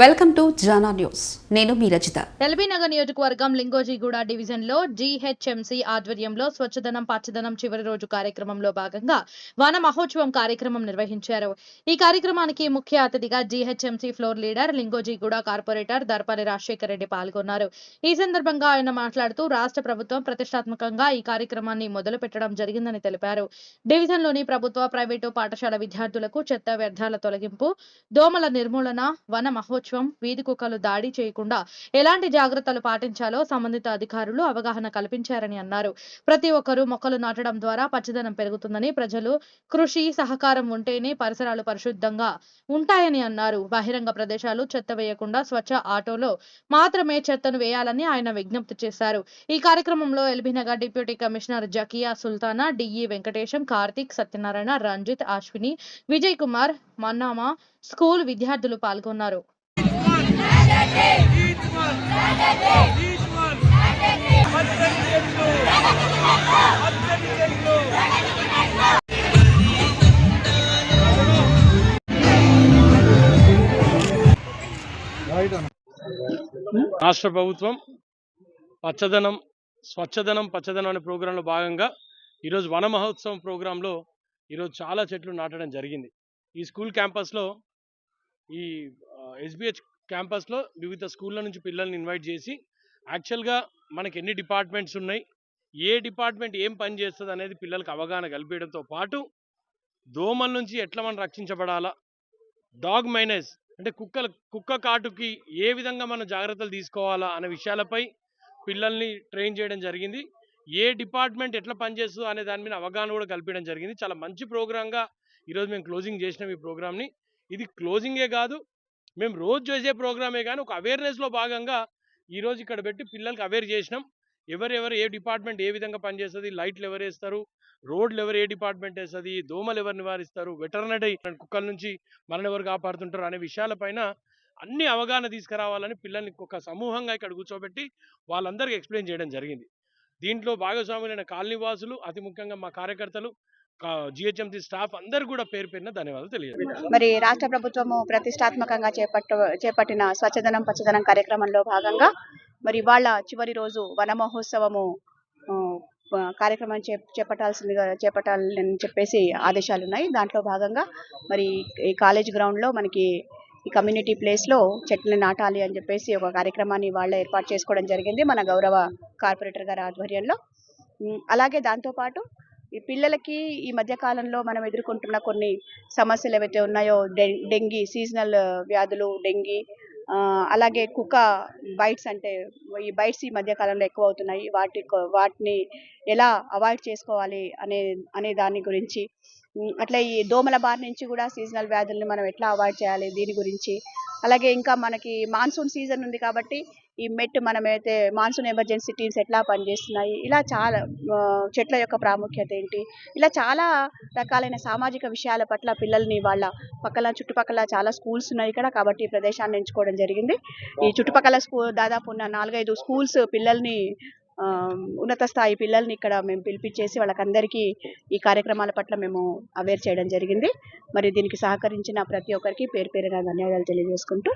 Welcome to Jana news. నేను మీ రచిత. ఎల్బీనగర్ నియోజకవర్గం లింగోజీగూడ డివిజన్లో జీహెచ్ఎంసీ ఆధ్వర్యంలో స్వచ్ఛదనం పచ్చదనం చివరి రోజు కార్యక్రమంలో భాగంగా వన మహోత్సవం కార్యక్రమం నిర్వహించారు. ఈ కార్యక్రమానికి ముఖ్య అతిథిగా GHMC floor leader Lingojiguda corporator Darpali Rajasekhara Reddy పాల్గొన్నారు. ఈ సందర్భంగా ఆయన మాట్లాడుతూ రాష్ట్ర ప్రభుత్వం ప్రతిష్టాత్మకంగా ఈ కార్యక్రమాన్ని మొదలు పెట్టడం జరిగిందని తెలిపారు. డివిజన్లోని ప్రభుత్వ ప్రైవేటు పాఠశాల విద్యార్థులకు చెత్త వ్యర్థాల తొలగింపు దోమల నిర్మూలన వన మహోత్సవం వీధి కుక్కలు దాడి చేయకుండా ఎలాంటి జాగ్రత్తలు పాటించాలో సంబంధిత అధికారులు అవగాహన కల్పించారని అన్నారు. ప్రతి ఒక్కరూ మొక్కలు నాటడం ద్వారా పచ్చదనం పెరుగుతుందని ప్రజలు కృషి సహకారం ఉంటేనే పరిసరాలు పరిశుద్ధంగా ఉంటాయని అన్నారు. బహిరంగ ప్రదేశాలు చెత్త వేయకుండా స్వచ్ఛ ఆటోలో మాత్రమే చెత్తను వేయాలని ఆయన విజ్ఞప్తి చేశారు. ఈ కార్యక్రమంలో LB Nagar deputy commissioner Zakia Sultana DE Venkatesham Karthik Satyanarayana Ranjith Ashwini Vijay Kumar Mannama school విద్యార్థులు పాల్గొన్నారు. రాష్ట్ర ప్రభుత్వం పచ్చదనం స్వచ్ఛదనం పచ్చదనం అనే ప్రోగ్రాంలో భాగంగా ఈరోజు వన మహోత్సవం ప్రోగ్రాంలో ఈరోజు చాలా చెట్లు నాటడం జరిగింది. ఈ స్కూల్ క్యాంపస్లో ఈ ఎస్బిహెచ్ క్యాంపస్లో వివిధ స్కూళ్ళ నుంచి పిల్లల్ని ఇన్వైట్ చేసి యాక్చువల్గా మనకి ఎన్ని డిపార్ట్మెంట్స్ ఉన్నాయి ఏ డిపార్ట్మెంట్ ఏం పని చేస్తుంది అనేది పిల్లలకు అవగాహన కల్పించడంతో పాటు దోమల నుంచి ఎట్లా మనం రక్షించబడాలా డాగ్ మైనస్ అంటే కుక్కల కుక్క కాటుకి ఏ విధంగా మనం జాగ్రత్తలు తీసుకోవాలా అనే విషయాలపై పిల్లల్ని ట్రైన్ చేయడం జరిగింది. ఏ డిపార్ట్మెంట్ ఎట్లా పనిచేస్తుందో అనే దాని మీద అవగాహన కూడా కల్పించడం జరిగింది. చాలా మంచి ప్రోగ్రాంగా ఈరోజు మేము క్లోజింగ్ చేసినాం ఈ ప్రోగ్రామ్ని. ఇది క్లోజింగే కాదు మేము రోజు చేసే ప్రోగ్రామే కానీ ఒక అవేర్నెస్లో భాగంగా ఈరోజు ఇక్కడ పెట్టి పిల్లలకి అవేర్ చేసినాం. ఎవరెవరు ఏ డిపార్ట్మెంట్ ఏ విధంగా పనిచేస్తుంది లైట్లు ఎవరు వేస్తారు రోడ్లు ఎవరు ఏ డిపార్ట్మెంట్ వేస్తుంది దోమలు ఎవరు నివారిస్తారు వెటర్నరీ కుక్కల నుంచి మనల్ని ఎవరు కాపాడుతుంటారు అనే విషయాలపైన అన్ని అవగాహన తీసుకురావాలని పిల్లల్ని ఒక సమూహంగా ఇక్కడ కూర్చోబెట్టి వాళ్ళందరికీ ఎక్స్ప్లెయిన్ చేయడం జరిగింది. దీంట్లో భాగస్వాములైన కాలనీ వాసులు అతి ముఖ్యంగా మా కార్యకర్తలు జిహెచ్ఎంసీ స్టాఫ్ అందరు కూడా పేరు పేరున ధన్యవాదాలు తెలియదు మరి రాష్ట్ర ప్రభుత్వము ప్రతిష్టాత్మకంగా చేపట్ట చేపట్టిన స్వచ్ఛదనం పచ్చదనం కార్యక్రమంలో భాగంగా మరి వాళ్ళ చివరి రోజు వన మహోత్సవము కార్యక్రమం చే చేపట్టాల్సిందిగా చేపట్టాలని చెప్పేసి ఆదేశాలు ఉన్నాయి దాంట్లో భాగంగా మరి ఈ కాలేజ్ గ్రౌండ్లో మనకి ఈ కమ్యూనిటీ ప్లేస్లో చెట్లను నాటాలి అని చెప్పేసి ఒక కార్యక్రమాన్ని వాళ్ళ ఏర్పాటు చేసుకోవడం జరిగింది మన గౌరవ కార్పొరేటర్ గారి ఆధ్వర్యంలో. అలాగే దాంతోపాటు ఈ పిల్లలకి ఈ మధ్య కాలంలో మనం ఎదుర్కొంటున్న కొన్ని సమస్యలు ఏవైతే ఉన్నాయో డె- డెంగీ సీజనల్ వ్యాధులు డెంగీ అలాగే కుక్క బైట్స్ అంటే ఈ బైట్స్ ఈ మధ్య కాలంలో ఎక్కువ అవుతున్నాయి వాటి వాటిని ఎలా అవాయిడ్ చేసుకోవాలి అనే అనే దాని గురించి అట్లా ఈ దోమల బారి నుంచి కూడా సీజనల్ వ్యాధుల్ని మనం ఎట్లా అవాయిడ్ చేయాలి దీని గురించి అలాగే ఇంకా మనకి మాన్సూన్ సీజన్ ఉంది కాబట్టి ఈ మెట్ మనం అయితే మాన్సూన్ ఎమర్జెన్సీ టీమ్స్ ఎట్లా పనిచేస్తున్నాయి ఇలా చాలా చెట్ల యొక్క ప్రాముఖ్యత ఏంటి ఇలా చాలా రకాలైన సామాజిక విషయాల పట్ల పిల్లల్ని వాళ్ళ పక్కల చుట్టుపక్కల చాలా స్కూల్స్ ఉన్నాయి ఇక్కడ కాబట్టి ఈ ప్రదేశాన్ని ఎంచుకోవడం జరిగింది. ఈ చుట్టుపక్కల స్కూల్ దాదాపు ఉన్న నాలుగైదు స్కూల్స్ పిల్లల్ని ఉన్నత స్థాయి పిల్లల్ని ఇక్కడ మేము పిలిపించేసి వాళ్ళకందరికీ ఈ కార్యక్రమాల పట్ల మేము అవేర్ చేయడం జరిగింది. మరి దీనికి సహకరించిన ప్రతి ఒక్కరికి పేరు పేరుగా ధన్యవాదాలు తెలియజేసుకుంటూ